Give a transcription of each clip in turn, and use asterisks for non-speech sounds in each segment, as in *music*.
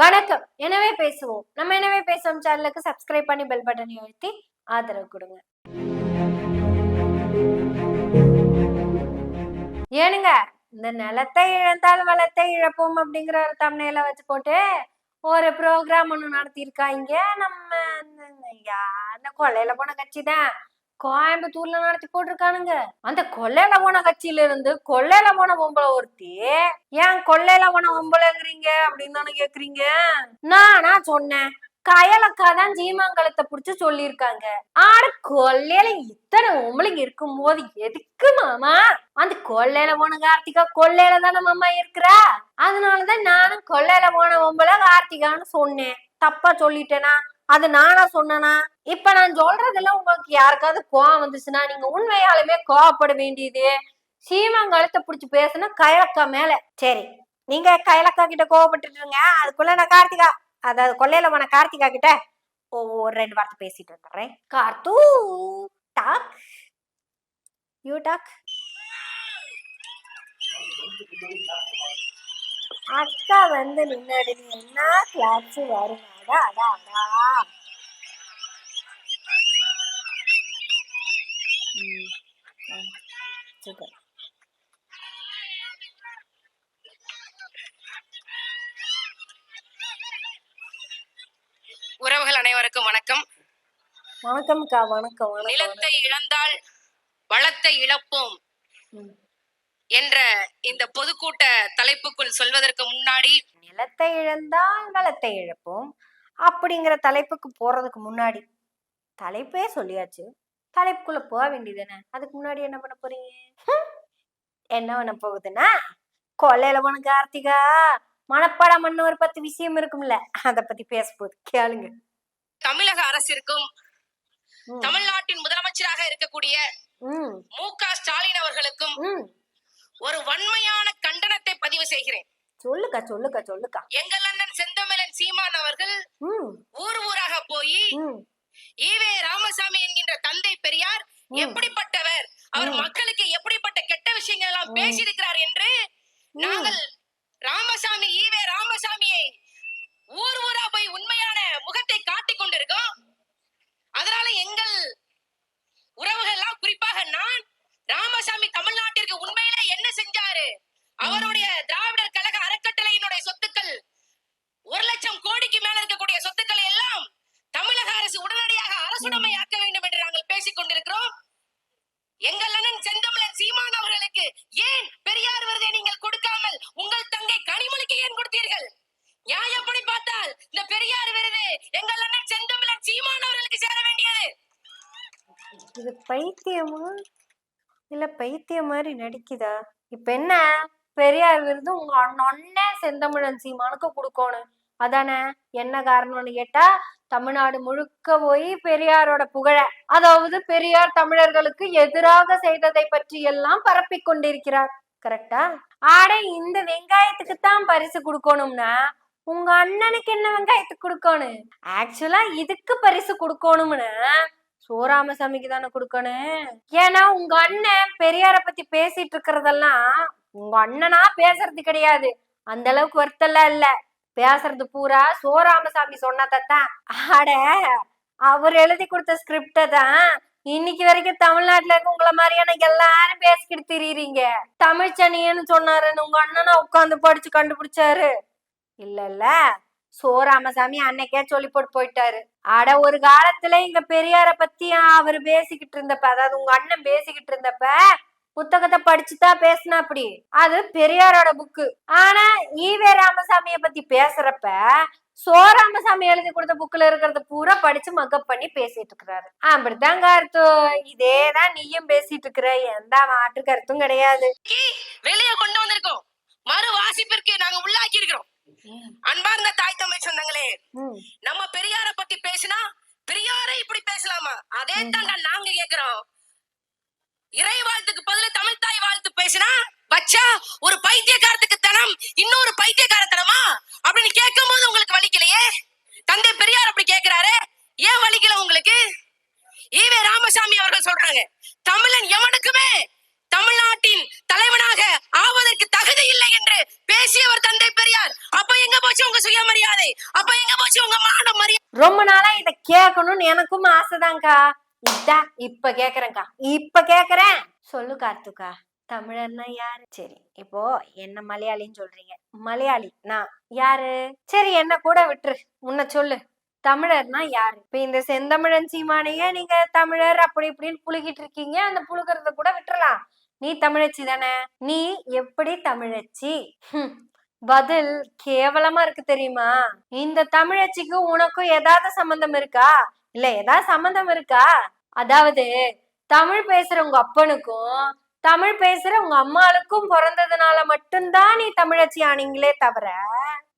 வணக்கம். எனவே பேசுவோம். நம்ம எனவே பேசுவோம் சேனலுக்கு சப்ஸ்கிரைப் பண்ணி பெல் பட்டனை அழுத்தி ஆதரவு கொடுங்க. ஏனுங்க இந்த நிலத்தை இழந்தால் வளத்தை இழப்போம் அப்படிங்கிற ஒரு தமிழையில வச்சு போட்டு ஒரு ப்ரோக்ராம் ஒன்று நடத்தியிருக்காங்க. நம்ம அந்த கொள்ளையில போன கட்சி தான். கோயம்புத்தூர்ல நடத்தி போட்டிருக்கானுங்க. அந்த கொள்ளையில போன கட்சியில இருந்து கொள்ளையில போன பொம்பளை ஒருத்தி ஏன் கொள்ளையில போன பொம்பளைங்கிறீங்க? அப்படின்னு தானே கேக்குறீங்க. நானா சொன்னேன். கயலக்கா தான் ஜீமாங்கலத்தை புடிச்சு சொல்லியிருக்காங்க. ஆனா கொள்ளையில இத்தனை பொம்பளைங்க இருக்கும் போது எதுக்கு மாமா? அந்த கொள்ளையில போன கார்த்திகா கொள்ளையில தானே மாமா இருக்கிறா? அதனாலதான் நானும் கொள்ளையில போன பொம்பளை கார்த்திகான்னு சொன்னேன். தப்பா சொல்லிட்டேனா? அது நானா சொன்னனா? இப்ப நான் சொல்றதெல்லாம் உங்களுக்கு யாருக்காவது கோவம் வந்துச்சுன்னா நீங்க உண்மையாலுமே கோவப்பட வேண்டியது. சீமான் கழுத்தை பிடிச்சி பேசுனா கயலக்கா மேல. சரி நீங்க கயலக்கா கிட்ட கோவப்பட்டுட்டு இருங்க அதுக்குள்ள நான் கார்த்திகா அதாவது கொல்லையில போன கார்த்திகா கிட்ட ஒவ்வொரு ஒரு ரெண்டு வார்த்தை பேசிட்டு வந்துடுறேன். Karthu talk you talk. அக்கா வந்து நின்னாடி என்ன கிளாஸ் வருவாங்க அதான் அதான் ம், ஆ, சூப்பர் உறவுகள் அனைவருக்கும் வணக்கம். வணக்கம் வணக்கம் நிலத்தை இழந்தால் வளத்தை இழப்போம். என்ற இந்த பொதுக்கூட்ட தலைப்புக்குள் சொல்வதற்கு முன்னாடி நிலத்தை இழந்தால் வளத்தை இழப்போம் அப்படிங்கிற தலைப்புக்கு போறதுக்கு முன்னாடி தலைப்பே சொல்லியாச்சு. தலைப்புக்குள்ள போக வேண்டியதுதானே? அதுக்கு முன்னாடி என்ன பண்ண போறீங்க. என்ன பண்ண போகுதுன்னா கொள்ளையில போன கார்த்திகா மனப்பாடம் பண்ண ஒரு பத்து விஷயம் இருக்கும்ல அத பத்தி பேச போகுது கேளுங்க. தமிழக அரசிற்கும். தமிழ்நாட்டின் முதலமைச்சராக இருக்கக்கூடிய ம். மு க ஸ்டாலின் அவர்களுக்கும் ஒரு வன்மையான கண்டனத்தை பதிவு செய்கிறேன். சொல்லுக்கா சொல்லுக்கா சொல்லுக்கா. எங்கள் அண்ணன் செந்தமிழன் சீமான் அவர்கள் ஊர் ஊராக போய் ஈவே ராமசாமி என்கின்ற தந்தை பெரியார். எப்படிப்பட்டவர் அவர். மக்களுக்கு எப்படிப்பட்ட கெட்ட விஷயங்கள் எல்லாம். பேசியிருக்கிறார் என்று நாங்கள் ராமசாமி ஈவே ராமசாமியை ஊர் ஊரா போய் உண்மையான முகத்தை காட்டிக் கொண்டிருக்கோம் அதனால எங்கள் உறவுகள் எல்லாம் குறிப்பாக நான் ராமசாமி தமிழ்நாட்டிற்கு உண்மையிலே என்ன செஞ்சாரு அவருடைய திராவிடர் கழக அறக்கட்டளையினுடைய சொத்துக்கள் ஒரு லட்சம் கோடிக்கு மேல இருக்கக்கூடிய சொத்துக்களை எல்லாம் தமிழக அரசு உடனடியாக அரசுடைமையாக்க வேண்டும் என்று நாங்கள் பேசிக் கொண்டிருக்கிறோம் எங்கள் அண்ணன் செந்தமிழன் சீமான் ஏன் பெரியார் விருதை நீங்கள் கொடுக்காமல் உங்கள் தங்கை கனிமொழிக்கு ஏன் கொடுத்தீர்கள்? நியாயப்படி பார்த்தால் இந்த பெரியார் விருது எங்கள் அண்ணன் செந்தமிழன் சீமான் அவர்களுக்கு சேர வேண்டியது. இது பைத்தியமா? இல்ல பைத்திய மாதிரி நடிக்குதா? இப்ப என்ன? பெரியார் விருது உங்க அண்ணன் செந்தமிழன் சீமானுக்கு கொடுக்கணும். அதானே? என்ன காரணம்னு கேட்டா தமிழ்நாடு முழுக்க போய் பெரியாரோட புகழ அதாவது பெரியார் தமிழர்களுக்கு எதிராக செய்ததை பற்றி எல்லாம் பரப்பிக் கொண்டிருக்கிறார். கரெக்டா ஆட இந்த வெங்காயத்துக்கு தான் பரிசு கொடுக்கணும்னா உங்க அண்ணனுக்கு என்ன வெங்காயத்துக்கு கொடுக்கணும்? ஆக்சுவலா இதுக்கு பரிசு கொடுக்கணும்னு சோராமசாமிக்கு தானே கொடுக்கணும். ஏன்னா உங்க அண்ணன் பெரியார பத்தி பேசிட்டு இருக்கிறதெல்லாம் உங்க அண்ணனா பேசுறது கிடையாது. அந்த அளவுக்கு வருத்தெல்லாம் இல்ல. பேசுறது பூரா சோராமசாமி சொன்னதான் ஆட அவர் எழுதி கொடுத்த ஸ்கிரிப்ட தான் இன்னைக்கு வரைக்கும் தமிழ்நாட்டுல இருக்க உங்கள மாதிரியான எல்லாரும் பேசிக்கிட்டு திரியுறீங்க. தமிழ்ச்சனியன்னு சொன்னாருன்னு உங்க அண்ணனா உட்காந்து படிச்சு கண்டுபிடிச்சாரு. இல்ல இல்ல சோராமசாமி அன்னைக்கே சொல்லி போட்டு போயிட்டாரு. அட ஒரு காலத்துல இங்க பெரியார பத்தி அவர் பேசிக்கிட்டு இருந்தப்ப அதாவது உங்க அண்ணன் பேசிக்கிட்டு இருந்தப்ப புத்தகத்தை படிச்சுதான் பேசினா அப்படி? அது பெரியாரோட புக்கு ஆனா ஈவே ராமசாமிய பத்தி பேசுறப்ப சோ ராமசாமி எழுதி கொடுத்த புக்ல இருக்கிறத பூரா படிச்சு மக்கப் பண்ணி பேசிட்டு இருக்கிறாரு. அப்படித்தாங்க அர்த்தம். இதேதான் நீயும் பேசிட்டு இருக்கிற. எந்த மாற்று கருத்தும் கிடையாது. வெளியே கொண்டு வந்திருக்கோம் மறு வாசிப்பிற்கு நாங்க உள்ளாக்கி இருக்கிறோம். அன்பார்ந்த தாய் தமிழ் சொந்தங்களே நம்ம பெரியார பத்தி பேசினா பெரியாரை இப்படி பேசலாமா? அதே தாண்டா நாங்க கேக்குறோம். இறை வாழ்த்துக்கு பதில தமிழ் தாய் வாழ்த்து பேசினா பச்சா ஒரு பைத்தியக்காரத்துக்கு தனம் இன்னொரு பைத்தியக்காரத்தனமா அப்படின்னு கேட்கும் போது உங்களுக்கு வலிக்கலையே தந்தை பெரியார் அப்படி கேட்கிறாரு. ஏன் வலிக்கல உங்களுக்கு? ஈவே ராமசாமி அவர்கள் சொல்றாங்க தமிழன் எவனுக்குமே தமிழ்நாட்டின் தலைவனாக ஆவதற்கு தகுதி இல்லை என்று பேசியவர் தந்தை பெரியார். அப்ப எங்க போச்சு உங்க சுயமரியாதை? அப்ப எங்க போச்சு உங்க மான மரியாதை? ரொம்ப நாளா இதை கேட்கணும்னு எனக்கும் ஆசைதான்க்கா. இதான் இப்ப கேக்குறேன்க்கா. இப்ப கேக்குறேன். சொல்லு கார்த்துக்கா தமிழர்னா யாரு? சரி இப்போ என்ன மலையாளின்னு சொல்றீங்க. மலையாளி நான் யாரு? சரி என்ன கூட விட்டுரு. உன்னை சொல்லு. தமிழர்னா யாரு? இப்ப இந்த செந்தமிழன் சீமானையே நீங்க தமிழர் அப்படி இப்படின்னு புழுகிட்டு இருக்கீங்க. அந்த புழுகிறத கூட விட்டுறலாம். நீ தமிழச்சி தானே? நீ எப்படி தமிழச்சி? பதில் கேவலமா இருக்கு தெரியுமா? இந்த தமிழச்சிக்கும் உனக்கும் ஏதாவது சம்பந்தம் இருக்கா? இல்ல ஏதாவது சம்பந்தம் இருக்கா? அதாவது தமிழ் பேசுற உங்க அப்பனுக்கும் தமிழ் பேசுற உங்க அம்மாளுக்கும் பிறந்ததுனால மட்டும்தான் நீ தமிழச்சி ஆனீங்களே தவிர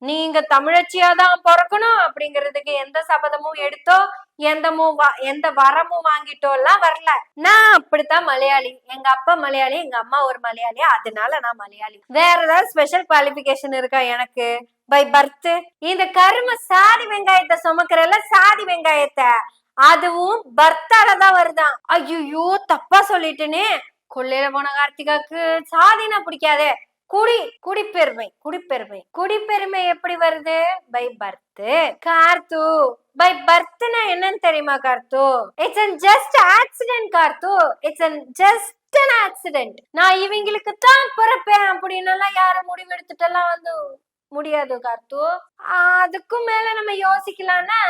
நீங்க தமிழச்சியா தான் பிறக்கணும் அப்படிங்கிறதுக்கு எந்த சபதமும் எடுத்தோ எந்த மூ- எந்த வரமும் வாங்கிட்டோ எல்லாம் வரல. நான் அப்படித்தான் மலையாளி. எங்க அப்பா மலையாளி எங்க அம்மா ஒரு மலையாளி. அதனால நான் மலையாளி. வேற ஏதாவது ஸ்பெஷல் குவாலிபிகேஷன் இருக்கா எனக்கு? பை பர்த் இந்த கரும சாதி வெங்காயத்தை சுமக்கிறல்ல சாதி வெங்காயத்தை. அதுவும் பர்த்தால தான் வருதான் ஐயோ தப்பா சொல்லிட்டுனே. கொள்ளையில போன கார்த்திகாக்கு சாதினா பிடிக்காதே. குடி குடிப்பெருமை குடிப்பெருமை. குடிப்பெருமை எப்படி வருது? பை பர்த் கார்த்து பை பர்த்னா என்னன்னு தெரியுமா Karthu? It's an just accident Karthu. It's an just an accident நான் இவங்களுக்கு தான் பிறப்பேன் அப்படின்னு எல்லாம் யாரும் முடிவெடுத்துட்டெல்லாம் வந்து முடியாது கார்த்து. அதுக்கும் மேல நம்ம யோசிக்கலாம்னா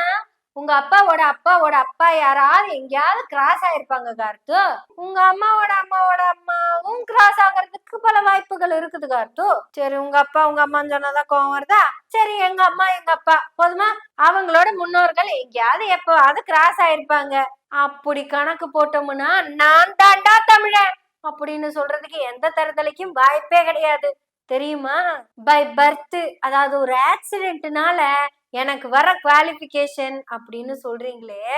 உங்க அப்பாவோட அப்பாவோட அப்பா யாராவது எங்கேயாவது கிராஸ் ஆயிருப்பாங்க கார்த்து. உங்க அம்மாவோட அம்மாவோட அம்மாவும் கிராஸ் ஆகிறதுக்கு பல வாய்ப்புகள் இருக்குது கார்த்து. சரி உங்க அப்பா உங்க அம்மான்னு சொன்னாதான் கோவம் வருதா? சரி எங்க அம்மா எங்க அப்பா. போதுமா? அவங்களோட முன்னோர்கள் எங்கேயாவது எப்பவாவது கிராஸ் ஆயிருப்பாங்க. அப்படி கணக்கு போட்டோம்னா நான் தாண்டா தமிழன் அப்படின்னு சொல்றதுக்கு எந்த தரத்தலைக்கும் வாய்ப்பே கிடையாது. தெரியுமா? பை பர்த் அதாவது ஒரு ஆக்சிடென்ட்னால எனக்கு வர குவாலிஃபிகேஷன் அப்படின்னு சொல்றீங்களே.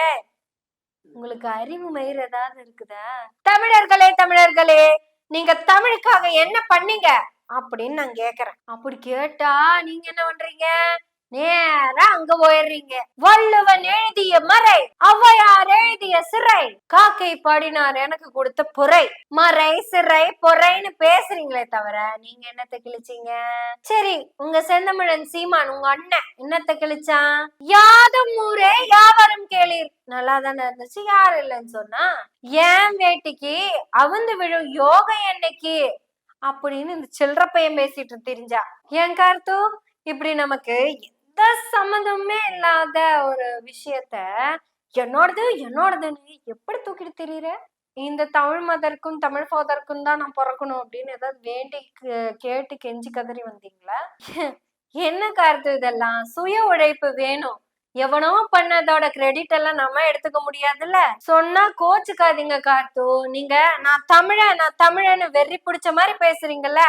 உங்களுக்கு அறிவு மயிர் ஏதாவது இருக்குதா? தமிழர்களே தமிழர்களே நீங்க தமிழுக்காக என்ன பண்ணீங்க? அப்படின்னு நான் கேக்குறேன். அப்படி கேட்டா நீங்க என்ன பண்றீங்க? நேரா அங்க போயிடுறீங்க. வள்ளுவன் எழுதிய மறை அவ்வையார் எழுதிய சிறை. காக்கை பாடினார் எனக்கு கொடுத்த பொறை. மறை சிறை பொறைன்னு பேசுறீங்களே தவிர நீங்க என்னத்த கிழிச்சீங்க? சரி உங்க செந்தமிழன் சீமான் உங்க அண்ணன் என்னத்த கிழிச்சான்? யாதும் ஊரே யாவரும் கேளீர். நல்லா தானே இருந்துச்சு யாரு இல்லைன்னு சொன்னா? ஏன் வேட்டிக்கு அவுந்து விழும் யோக என்னைக்கு? அப்படின்னு இந்த சில்லற பையன் பேசிட்டு தெரிஞ்சா ஏன் கார்த்து? இப்படி நமக்கு சம்மந்தமே இல்லாத ஒரு விஷயத்த என்னோடது என்னோடதுன்னு எப்படி தூக்கிட்டு தெரியுற? இந்த தமிழ் மதருக்கும் தமிழ் ஃபாதருக்கும் தான் நான் பிறக்கணும் அப்படின்னு ஏதாவது வேண்டி கே- கேட்டு கெஞ்சி கதறி வந்தீங்களா? *laughs* என்ன கார்த்து இதெல்லாம்? சுய உழைப்பு வேணும். எவனோ பண்ணதோட கிரெடிட் எல்லாம் நம்ம எடுத்துக்க முடியாதுல்ல? சொன்னா கோச்சுக்காதீங்க கார்த்து. நீங்க நான் தமிழ நான் தமிழன்னு வெறி பிடிச்ச மாதிரி பேசுறீங்கல்ல?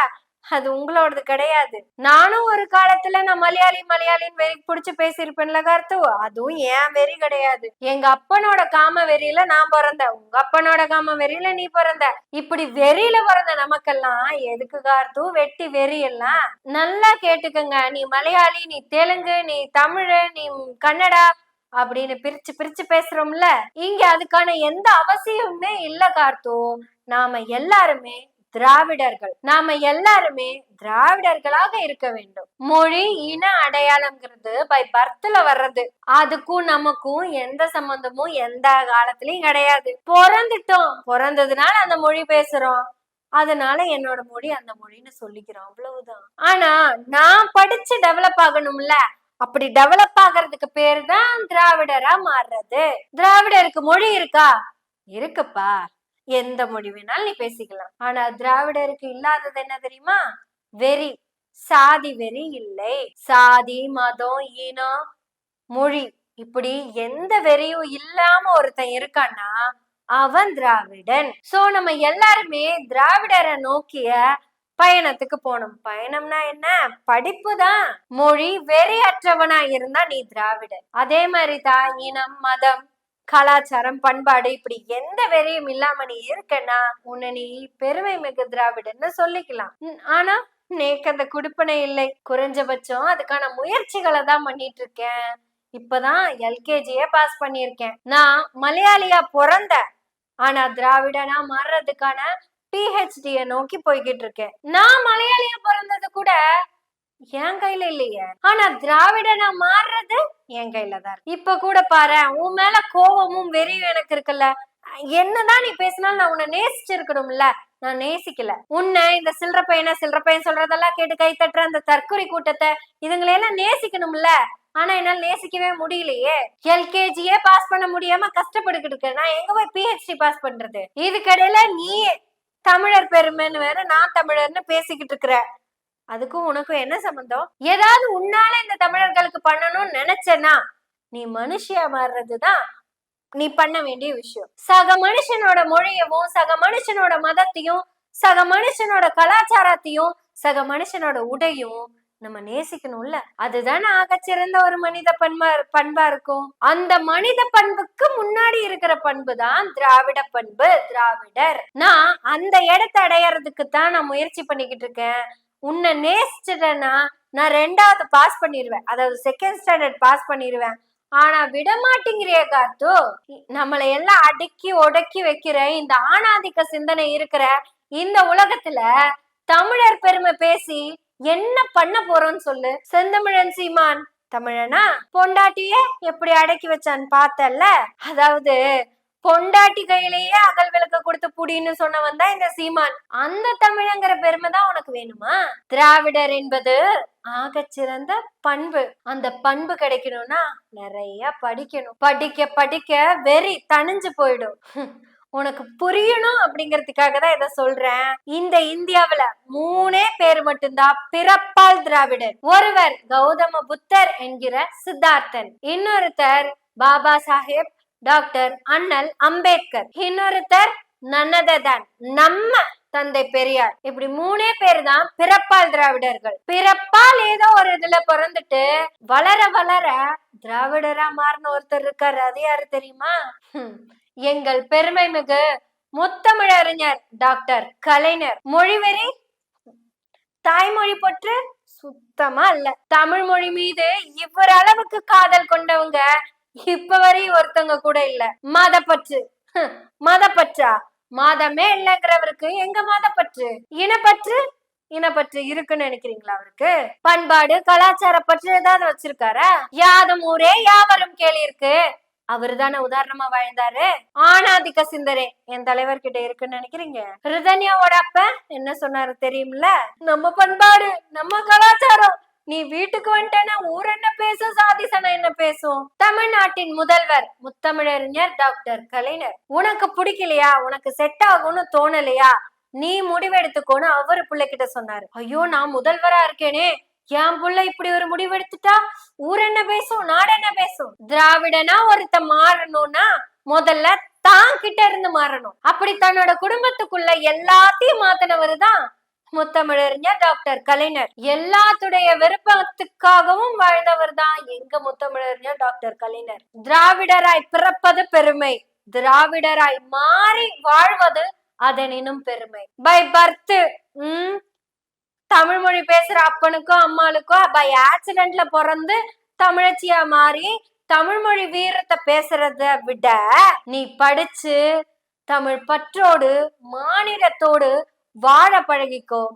அது உங்களோடது கிடையாது. நானும் ஒரு காலத்துல நான் மலையாளி மலையாளின்னு வெறி புடிச்சு பேசியிருப்பேன்ல கருத்து. அதுவும் ஏன் வெறி கிடையாது. எங்க அப்பனோட காம வெறியில நான் பிறந்த உங்க அப்பனோட காம வெறியில நீ பிறந்த. இப்படி வெறியில பிறந்த நமக்கெல்லாம் எதுக்கு கார்த்து? வெட்டி வெறி எல்லாம் நல்லா கேட்டுக்கங்க. நீ மலையாளி நீ தெலுங்கு நீ தமிழ் நீ கன்னடா அப்படின்னு பிரிச்சு பிரிச்சு பேசுறோம்ல. இங்க அதுக்கான எந்த அவசியமுமே இல்ல கார்த்து. நாம எல்லாருமே திராவிடர்கள். நாம எல்லாருமே திராவிடர்களாக இருக்க வேண்டும். மொழி இன அடையாளம்ங்கிறது பை பர்த்ல வர்றது. அதுக்கும் நமக்கும் எந்த சம்பந்தமும் எந்த காலத்திலயும் கிடையாது. பிறந்துட்டோம். பிறந்ததுனால அந்த மொழி பேசுறோம். அதனால என்னோட மொழி அந்த மொழின்னு சொல்லிக்கிறோம். அவ்வளவுதான். ஆனா நான் படிச்சு டெவலப் ஆகணும்ல. அப்படி டெவலப் ஆகிறதுக்கு பேரு தான் திராவிடரா மாறுறது. திராவிடருக்கு மொழி இருக்கா? இருக்குப்பா. எந்த மொழி வேணாலும் நீ பேசிக்கலாம். ஆனா திராவிடருக்கு இல்லாதது என்ன தெரியுமா? வெறி. சாதி வெறி இல்லை. சாதி மதம் ஈனம் மொழி. இப்படி எந்த வெறியும் இல்லாம ஒருத்தன் இருக்கான்னா அவன் திராவிடன். சோ நம்ம எல்லாருமே திராவிடரை நோக்கிய பயணத்துக்கு போனோம் பயணம்னா என்ன? படிப்பு தான். மொழி வெறியற்றவனா இருந்தா நீ திராவிடன். அதே மாதிரிதான் இனம் மதம் கலாச்சாரம் பண்பாடு இப்படி எந்த வேறையும் இல்லாம நீ இருக்கனா உன்னை நீ பெருமை மிகு திராவிடன்னு சொல்லிக்கலாம். ஆனா நேக்கு அந்த குடுப்பனை இல்லை. குறைஞ்சபட்சம் அதுக்கான முயற்சிகளை தான் பண்ணிட்டு இருக்கேன். இப்பதான் எல்கேஜியே பாஸ் பண்ணியிருக்கேன். நான் மலையாளியா பிறந்த ஆனா திராவிடனா மாறுறதுக்கான பிஹெச்டிய நோக்கி போய்கிட்டு இருக்கேன். நான் மலையாளியா பிறந்தது என் கையில இல்லையே. ஆனா திராவிடனா மாறுறது என் கையில தான் இருக்கு. இப்ப கூட பாரு உன் மேல கோபமும் வெறியும் எனக்கு இருக்குல்ல. என்னதான் நீ பேசினாலும் நான் உன்னை நேசிச்சிருக்கணும்ல. நான் நேசிக்கல. உன்னை இந்த சில்லற பையனை சில்லற பையன் சொல்றதெல்லாம் கேட்டு கை தட்டுற அந்த தற்கொலை கூட்டத்தை இதுங்களையெல்லாம் நேசிக்கணும்ல. ஆனா என்னால நேசிக்கவே முடியலையே. எல்கேஜியே பாஸ் பண்ண முடியாம கஷ்டப்பட்டுக்கிட்டு இருக்கேன் நான் எங்க போய் பிஹெச்டி பாஸ் பண்றது? இதுக்கடையில நீ தமிழர் பெருமைன்னு வேற நான் தமிழர்னு பேசிக்கிட்டு இருக்கிற. அதுக்கும் உனக்கும் என்ன சம்பந்தம்? ஏதாவது உன்னால இந்த தமிழர்களுக்கு பண்ணணும்னு நினைச்சேன்னா நீ மனுஷியா மாறுறதுதான் நீ பண்ண வேண்டிய விஷயம். சக மனுஷனோட மொழியவும் சக மனுஷனோட மதத்தையும் சக மனுஷனோட கலாச்சாரத்தையும் சக மனுஷனோட உடையும் நம்ம நேசிக்கணும்ல? அதுதானே ஆகச்சிறந்த ஒரு மனித பண்பா பண்பா இருக்கும். அந்த மனித பண்புக்கு முன்னாடி இருக்கிற பண்பு தான் திராவிட பண்பு திராவிடர். நான் அந்த இடத்தை அடையறதுக்கு தான் நான் முயற்சி பண்ணிக்கிட்டு இருக்கேன். உன்னை நேசிச்சிட்டேன்னா நான் ரெண்டாவது பாஸ் பண்ணிடுவேன் அதாவது செகண்ட் ஸ்டாண்டர்ட் பாஸ் பண்ணிடுவேன் ஆனா விடமாட்டேங்கிறிய காத்து நம்மளை எல்லாம் அடக்கி ஒடக்கி வைக்கிற இந்த ஆணாதிக்க சிந்தனை இருக்கிற இந்த உலகத்துல தமிழர் பெருமை பேசி என்ன பண்ண போறோம்னு சொல்லு. செந்தமிழன் சீமான் தமிழனா? பொண்டாட்டிய எப்படி அடக்கி வச்சான்னு பார்த்தல்ல? அதாவது பொண்டாட்டி கையிலேயே அகல் விளக்க கொடுத்து சொன்னவன் தான் இந்த சீமான். அந்த தமிழங்கிற பெருமை தான் உனக்கு வேணுமா? திராவிடர் என்பது ஆகச்சிறந்த பண்பு. அந்த பண்பு கிடைக்கணும்னா நிறைய படிக்கணும். படிக்க படிக்க வெறி தணிஞ்சு போயிடும். உனக்கு புரியணும் அப்படிங்கறதுக்காக தான் இதை சொல்றேன். இந்த இந்தியாவில மூணே பேர் மட்டும்தான் பிறப்பால் திராவிடர். ஒருவர் கௌதம புத்தர் என்கிற சித்தார்த்தன். இன்னொருத்தர் பாபா சாஹேப் டாக்டர் அண்ணல் அம்பேத்கர். இன்னொருத்தர் நன்னததான். நம்ம தந்தை பெரியார். இப்படி மூணே பேர் தான் பிறப்பால் திராவிடர்கள். பிறப்பால் ஏதோ ஒரு இதுல பிறந்துட்டு வளர வளர திராவிடரா மாறின ஒருத்தர் இருக்காரு. அது யாரு தெரியுமா? எங்கள் பெருமை மிகு முத்தமிழறிஞர் டாக்டர் கலைஞர். மொழிவெறி தாய்மொழி பற்று சுத்தமா இல்ல தமிழ் மொழி மீது இவ்வளவு அளவுக்கு காதல் கொண்டவங்க இப்ப வரை ஒருத்தவங்க கூட இல்ல. மதப்பற்று. மதப்பற்றா? மாதமே இல்லைங்கிறவருக்கு எங்க மதப்பற்று? இனப்பற்று? இனப்பற்று இருக்குன்னு நினைக்கிறீங்களா அவருக்கு? பண்பாடு கலாச்சார பற்று ஏதாவது வச்சிருக்காரா? யாதும் ஊரே யாவரும் கேள்வி இருக்கு அவரு தானே உதாரணமா வாழ்ந்தாரு? ஆணாதிக்க சிந்தனை என் தலைவர்கிட்ட இருக்குன்னு நினைக்கிறீங்க? ரிதன்யாவோட அப்ப என்ன சொன்னாரு தெரியும்ல? நம்ம பண்பாடு நம்ம கலாச்சாரம் நீ வீட்டுக்கு வந்துட்டேன்னா ஊர் என்ன பேசும்? சாதி என்ன பேசும்? தமிழ்நாட்டின் முதல்வர் முத்தமிழறிஞர் டாக்டர் கலைஞர். உனக்கு பிடிக்கலையா? உனக்கு செட் ஆகும்னு தோணலையா? நீ முடிவெடுத்துக்கோன்னு அவரு பிள்ளைகிட்ட சொன்னாரு. ஐயோ நான் முதல்வரா இருக்கேனே. என் புள்ள இப்படி ஒரு முடிவு எடுத்துட்டா ஊர் என்ன பேசும்? நாடு என்ன பேசும்? திராவிடனா ஒருத்த மாறணும்னா முதல்ல தான் கிட்ட இருந்து மாறணும். அப்படி தன்னோட குடும்பத்துக்குள்ள எல்லாத்தையும் மாத்தினவரு தான் முத்தமிழறிஞர் டாக்டர் கலைஞர். எல்லாத்துடைய விருப்பத்துக்காகவும் வாழ்ந்தவர் தான் எங்க முத்தமிழறிஞர் டாக்டர் கலைஞர். திராவிடராய் பிறப்பது பெருமை. திராவிடராய் மாறி வாழ்வது அதனினும் பெருமை. பை பர்த் உம் தமிழ் மொழி பேசுற அப்பனுக்கும் அம்மாளுக்கும் பை ஆக்சிடென்ட்ல பிறந்து தமிழச்சியா மாறி தமிழ் மொழி வீரத்தை பேசுறத விட நீ படிச்சு தமிழ் பற்றோடு மாநிலத்தோடு வாழ பழகிக்கோ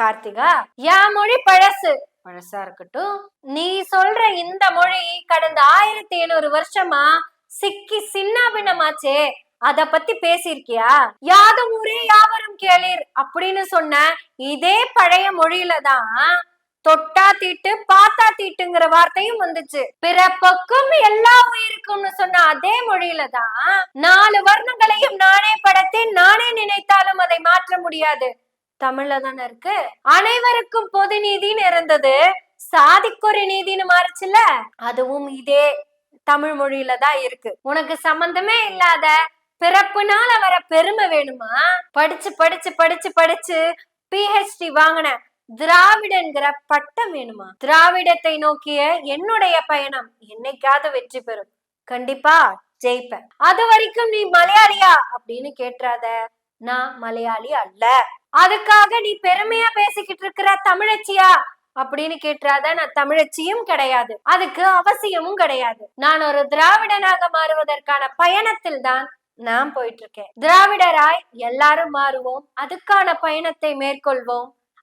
கார்த்திகா. என் மொழி பழசு. பழசா இருக்கட்டும். நீ சொல்ற இந்த மொழி கடந்த ஆயிரத்தி ஐநூறு வருஷமா சிக்கி சின்னாபின்னமாச்சே. அத பத்தி பேசியிருக்கியா? யாதும் ஊரே யாவரும் கேளீர் அப்படின்னு சொன்ன இதே பழைய மொழியில தான் தொட்டா தீட்டு பார்த்தா தீட்டுங்கிற வார்த்தையும் வந்துச்சு. பிறப்புக்கும் எல்லா உயிருக்கும்னு சொன்ன அதே மொழியில தான் நாலு வர்ணங்களையும் நானே படத்தை நானே நினைத்தாலும் அதை மாற்ற முடியாது. தமிழ்ல தானே இருக்கு? அனைவருக்கும் பொது நீதின்னு இருந்தது. சாதிக்கொரு நீதின்னு மாறுச்சுல அதுவும் இதே தமிழ் மொழியில தான் இருக்கு. உனக்கு சம்பந்தமே இல்லாத பிறப்புனால வர பெருமை வேணுமா? படிச்சு படிச்சு படிச்சு படிச்சு பிஹெச்டி வாங்கின திராவிடங்கிற பட்டம் வேணுமா? திராவிடத்தை நோக்கிய என்னுடைய பயணம் என்னைக்காவது வெற்றி பெறும். கண்டிப்பா ஜெயிப்பேன். அது வரைக்கும் நீ மலையாளியா? அப்படின்னு கேட்டுறாத நான் மலையாளி அல்ல. அதுக்காக நீ பெருமையா பேசிக்கிட்டு இருக்கிற தமிழச்சியா? அப்படின்னு கேட்டுறாத நான் தமிழச்சியும் கிடையாது. அதுக்கு அவசியமும் கிடையாது. நான் ஒரு திராவிடனாக மாறுவதற்கான பயணத்தில் தான் நான் போயிட்டு இருக்கேன். திராவிடராய் எல்லாரும் மாறுவோம். அதுக்கான பயணத்தை மேற்கொள்வோம்.